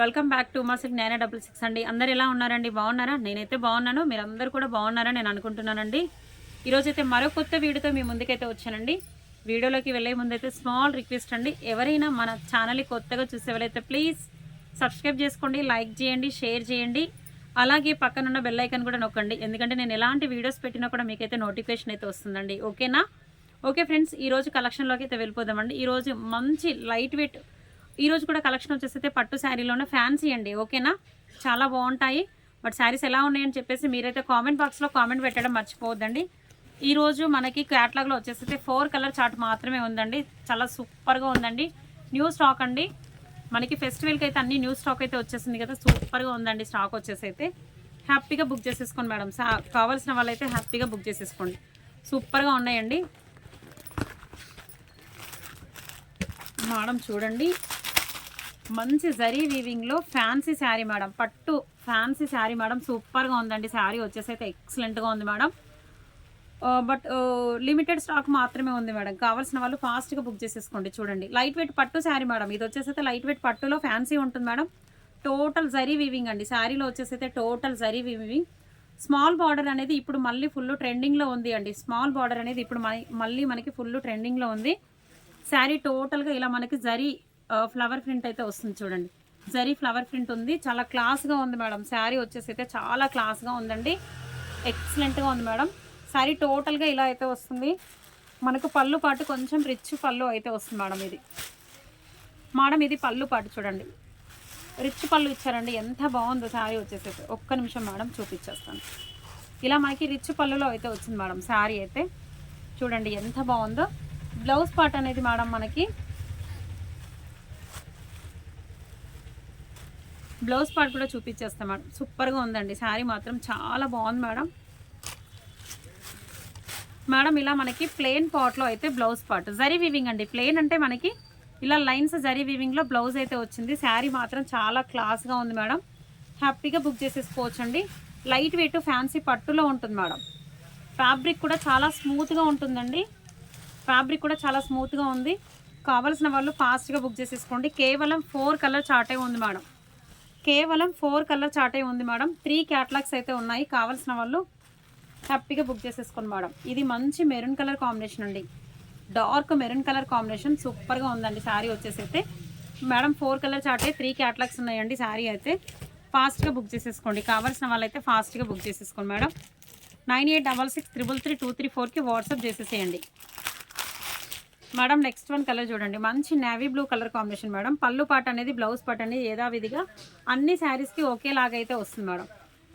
Welcome back to మా six nine double six అండి. అందరు ఎలా ఉన్నారండి? బాగున్నారా? నేనైతే బాగున్నాను. మీరు అందరు కూడా బాగున్నారని నేను అనుకుంటున్నానండి. ఈరోజైతే మరో కొత్త వీడియోతో మీ ముందుకైతే వచ్చానండి. వీడియోలోకి వెళ్ళే ముందైతే స్మాల్ రిక్వెస్ట్ అండి. ఎవరైనా మన ఛానల్ని కొత్తగా చూసేవాళ్ళైతే ప్లీజ్ సబ్స్క్రైబ్ చేసుకోండి లైక్ చేయండి షేర్ చేయండి. అలాగే పక్కనున్న బెల్ ఐకన్ కూడా నొక్కండి. ఎందుకంటే నేను ఎలాంటి వీడియోస్ పెట్టినా కూడా మీకైతే నోటిఫికేషన్ అయితే వస్తుందండి. ఓకేనా? ఓకే ఫ్రెండ్స్ ఈరోజు కలెక్షన్లోకి అయితే వెళ్ళిపోదామండి. ఈరోజు మంచి లైట్ వెయిట్ ఈరోజు కూడా కలెక్షన్ వచ్చేసి అయితే పట్టు శారీలోనే ఫ్యాన్సీ అండి ఓకేనా? చాలా బాగుంటాయి. బట్ శారీస్ ఎలా ఉన్నాయని చెప్పేసి మీరైతే కామెంట్ బాక్స్లో కామెంట్ పెట్టడం మర్చిపోవద్దండి. ఈరోజు మనకి క్యాట్లాగ్లో వచ్చేసి అయితే ఫోర్ కలర్ చార్ట్ మాత్రమే ఉందండి. చాలా సూపర్గా ఉందండి. న్యూ స్టాక్ అండి. మనకి ఫెస్టివల్కి అయితే అన్ని న్యూ స్టాక్ అయితే వచ్చేసింది కదా సూపర్గా ఉందండి స్టాక్ వచ్చేసి అయితే హ్యాపీగా బుక్ చేసేసుకోండి మేడం. కావాల్సిన వాళ్ళైతే హ్యాపీగా బుక్ చేసేసుకోండి. సూపర్గా ఉన్నాయండి. మేడం చూడండి. మంచి జరీ వీవింగ్లో ఫ్యాన్సీ శారీ మేడం పట్టు ఫ్యాన్సీ శారీ మేడం సూపర్గా ఉందండి. శారీ వచ్చేసి అయితే ఎక్సలెంట్గా ఉంది మేడం బట్ లిమిటెడ్ స్టాక్ మాత్రమే ఉంది మేడం కావాల్సిన వాళ్ళు ఫాస్ట్గా బుక్ చేసేసుకోండి. చూడండి. లైట్ వెయిట్ పట్టు శారీ మేడం ఇది వచ్చేసి అయితే లైట్ వెయిట్ పట్టులో ఫ్యాన్సీ ఉంటుంది మేడం టోటల్ జరీ వీవింగ్ అండి. శారీలో వచ్చేసి అయితే total zari weaving small border అనేది ఇప్పుడు మళ్ళీ ఫుల్ ట్రెండింగ్లో ఉంది అండి. స్మాల్ బార్డర్ అనేది ఇప్పుడు మళ్ళీ- మళ్ళీ మనకి ఫుల్ ట్రెండింగ్లో ఉంది. శారీ టోటల్గా ఇలా మనకి జరీ ఫ్లవర్ ప్రింట్ అయితే వస్తుంది చూడండి. జరీ ఫ్లవర్ ప్రింట్ ఉంది. చాలా క్లాస్గా ఉంది మేడం. శారీ వచ్చేసి అయితే చాలా క్లాస్గా ఉందండి. ఎక్సలెంట్గా ఉంది మేడం. శారీ టోటల్గా ఇలా అయితే వస్తుంది. మనకు పళ్ళు పాటు కొంచెం రిచ్ పళ్ళు అయితే వస్తుంది మేడం ఇది. మేడం ఇది పళ్ళు పాటు చూడండి. రిచ్ పళ్ళు ఇచ్చారండి. ఎంత బాగుందో శారీ వచ్చేసి అయితే. ఒక్క నిమిషం మేడం చూపించేస్తాను. ఇలా మనకి రిచ్ పళ్ళులో అయితే వచ్చింది మేడం శారీ అయితే. చూడండి ఎంత బాగుందో. బ్లౌజ్ పార్ట్ అనేది మేడం మనకి బ్లౌజ్ పార్ట్ కూడా చూపించేస్తాం మేడం. సూపర్గా ఉందండి. శారీ మాత్రం చాలా బాగుంది మేడం. మేడం ఇలా మనకి ప్లెయిన్ పాట్లో అయితే బ్లౌజ్ పార్ట్. జరీ వీవింగ్ అండి. ప్లెయిన్ అంటే మనకి ఇలా లైన్స్ జరీ వీవింగ్లో బ్లౌజ్ అయితే వచ్చింది. శారీ మాత్రం చాలా క్లాస్గా ఉంది మేడం. హ్యాపీగా బుక్ చేసేసుకోవచ్చండి. లైట్ వెయిట్ ఫ్యాన్సీ పట్టులో ఉంటుంది మేడం. ఫ్యాబ్రిక్ కూడా చాలా స్మూత్గా ఉంటుందండి. ఫ్యాబ్రిక్ కూడా చాలా స్మూత్గా ఉంది. కావాల్సిన వాళ్ళు ఫాస్ట్గా బుక్ చేసేసుకోండి. కేవలం ఫోర్ కలర్ చాటే ఉంది మేడం. కేవలం ఫోర్ కలర్ చాటే ఉంది మేడం. త్రీ క్యాటలాగ్స్ అయితే ఉన్నాయి. కావాల్సిన వాళ్ళు హ్యాపీగా బుక్ చేసేసుకోండి మేడం. ఇది మంచి మెరూన్ కలర్ కాంబినేషన్ అండి. డార్క్ మెరూన్ కలర్ కాంబినేషన్ సూపర్గా ఉందండి. శారీ వచ్చేసి అయితే మేడం ఫోర్ కలర్ చాటే త్రీ క్యాటలాగ్స్ ఉన్నాయండి శారీ అయితే. ఫాస్ట్గా బుక్ చేసేసుకోండి. కావాల్సిన వాళ్ళైతే ఫాస్ట్గా బుక్ చేసేసుకోండి madam. Nine eight double six triple three two three ఫోర్కి వాట్సాప్ చేసేసేయండి. మేడం నెక్స్ట్ వన్ కలర్ చూడండి. మంచి navy blue colour combination madam. పళ్ళు పాట అనేది బ్లౌజ్ పాట అనేది యథావిధిగా అన్ని శారీస్కి ఒకేలాగా అయితే వస్తుంది madam.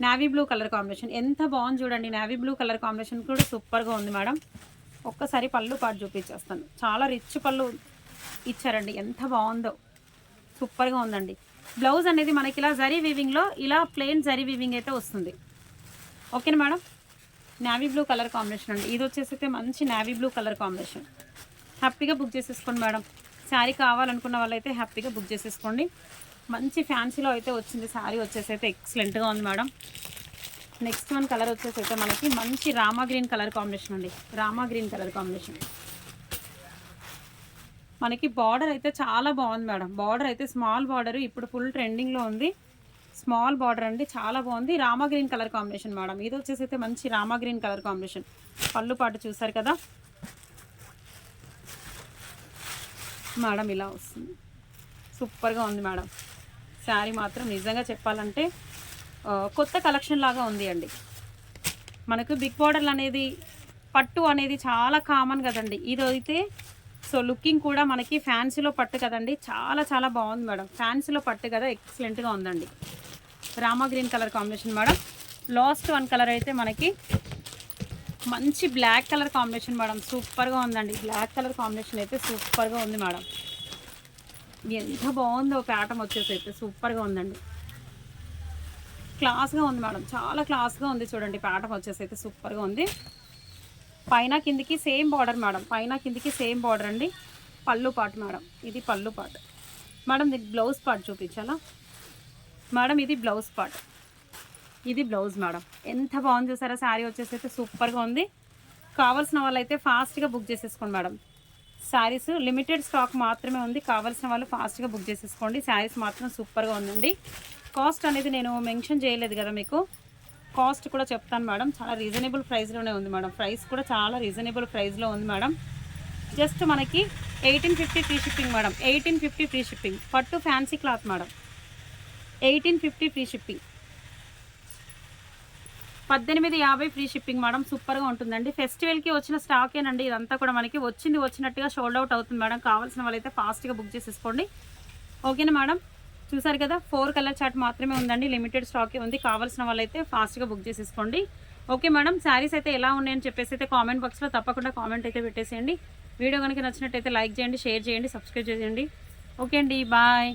Navy blue colour combination ఎంత బాగుంది చూడండి. నేవీ బ్లూ కలర్ కాంబినేషన్ కూడా సూపర్గా ఉంది మేడం. ఒక్కసారి పళ్ళు పాటు చూపించేస్తాను. చాలా రిచ్ పళ్ళు ఇచ్చారండి. ఎంత బాగుందో. సూపర్గా ఉందండి. బ్లౌజ్ అనేది మనకి ఇలా జరీ వీవింగ్లో ఇలా ప్లెయిన్ జరీ వీవింగ్ అయితే వస్తుంది. ఓకేనా madam? Navy blue colour combination అండి. ఇది వచ్చేసి అయితే మంచి నావీ బ్లూ కలర్ కాంబినేషన్ హ్యాపీగా బుక్ చేసేసుకోండి మేడం. శారీ కావాలనుకున్న వాళ్ళైతే హ్యాపీగా బుక్ చేసేసుకోండి. మంచి ఫ్యాన్సీలో అయితే వచ్చింది. శారీ వచ్చేసి అయితే ఎక్సలెంట్గా ఉంది మేడం. నెక్స్ట్ వన్ కలర్ వచ్చేసి అయితే మనకి మంచి రామా గ్రీన్ కలర్ కాంబినేషన్ అండి. రామా గ్రీన్ కలర్ కాంబినేషన్ మనకి బార్డర్ అయితే చాలా బాగుంది మేడం. బార్డర్ అయితే స్మాల్ బార్డర్ ఇప్పుడు ఫుల్ ట్రెండింగ్లో ఉంది. స్మాల్ బార్డర్ అండి చాలా బాగుంది. Rama green colour combination madam. ఇది వచ్చేసి అయితే మంచి రామా గ్రీన్ కలర్ కాంబినేషన్ పళ్ళు పాటు చూసారు కదా? మేడం ఇలా వస్తుంది. సూపర్గా ఉంది మేడం. శారీ మాత్రం నిజంగా చెప్పాలంటే కొత్త కలెక్షన్ లాగా ఉంది అండి. మనకు బిగ్ బార్డర్లు అనేది పట్టు అనేది చాలా కామన్ కదండి. ఇది అయితే సో లుకింగ్ కూడా మనకి ఫ్యాన్సీలో పట్టు కదండి. చాలా చాలా బాగుంది మేడం. ఫ్యాన్సీలో పట్టు కదా ఎక్సలెంట్గా ఉందండి. Rama green colour combination madam. Last one colour అయితే మనకి మంచి బ్లాక్ కలర్ కాంబినేషన్ మేడం. సూపర్గా ఉందండి. బ్లాక్ కలర్ కాంబినేషన్ అయితే సూపర్గా ఉంది మేడం. ఎంత బాగుందో ప్యాటర్న్ వచ్చేసి అయితే సూపర్గా ఉందండి. క్లాస్గా ఉంది మేడం. చాలా క్లాస్గా ఉంది చూడండి ప్యాటర్న్ వచ్చేసి అయితే సూపర్గా ఉంది. పైన కిందికి సేమ్ బార్డర్ మేడం. పైన కిందికి సేమ్ బార్డర్ అండి. పళ్ళు పాటు మేడం. ఇది పళ్ళు పాటు మేడం దీనికి బ్లౌజ్ పార్ట్ చూపించాలా? మేడం ఇది బ్లౌజ్ పార్ట్. ఇది బ్లౌజ్ మేడం. ఎంత బాగుంది చూసారా? శారీ వచ్చేసి అయితే సూపర్గా ఉంది. కావాల్సిన వాళ్ళైతే ఫాస్ట్గా బుక్ చేసేసుకోండి మేడం. శారీస్ లిమిటెడ్ స్టాక్ మాత్రమే ఉంది. కావాల్సిన వాళ్ళు ఫాస్ట్గా బుక్ చేసేసుకోండి. శారీస్ మాత్రం సూపర్గా ఉందండి. కాస్ట్ అనేది నేను మెన్షన్ చేయలేదు కదా మీకు. కాస్ట్ కూడా చెప్తాను మేడం. చాలా రీజనబుల్ ప్రైస్లోనే ఉంది మేడం. ప్రైస్ కూడా చాలా రీజనబుల్ ప్రైస్లో ఉంది మేడం. జస్ట్ మనకి eighteen fifty free shipping madam. Eighteen fifty free shipping పట్టు fancy cloth madam. Eighteen fifty free shipping పద్దెనిమిది యాభై ఫ్రీ షిప్పింగ్ మేడం. సూపర్గా ఉంటుందండి. ఫెస్టివల్కి వచ్చిన స్టాకేనండి. ఇదంతా కూడా మనకి వచ్చింది వచ్చినట్టుగా షోల్డ్ అవుట్ అవుతుంది మేడం. కావాల్సిన వాళ్ళైతే ఫాస్ట్గా బుక్ చేసేసుకోండి. ఓకేనా మేడం? చూసారు కదా ఫోర్ కలర్ చార్ట్ మాత్రమే ఉందండి. లిమిటెడ్ స్టాకే ఉంది. కావాల్సిన వాళ్ళైతే ఫాస్ట్గా బుక్ చేసేసుకోండి. Okay madam. శారీస్ అయితే ఎలా ఉన్నాయని చెప్పేసి అయితే కామెంట్ బాక్స్లో తప్పకుండా కామెంట్ అయితే పెట్టేసేయండి. వీడియో కనుక నచ్చినట్టయితే లైక్ చేయండి షేర్ చేయండి సబ్స్క్రైబ్ చేయండి. ఓకే అండి బాయ్.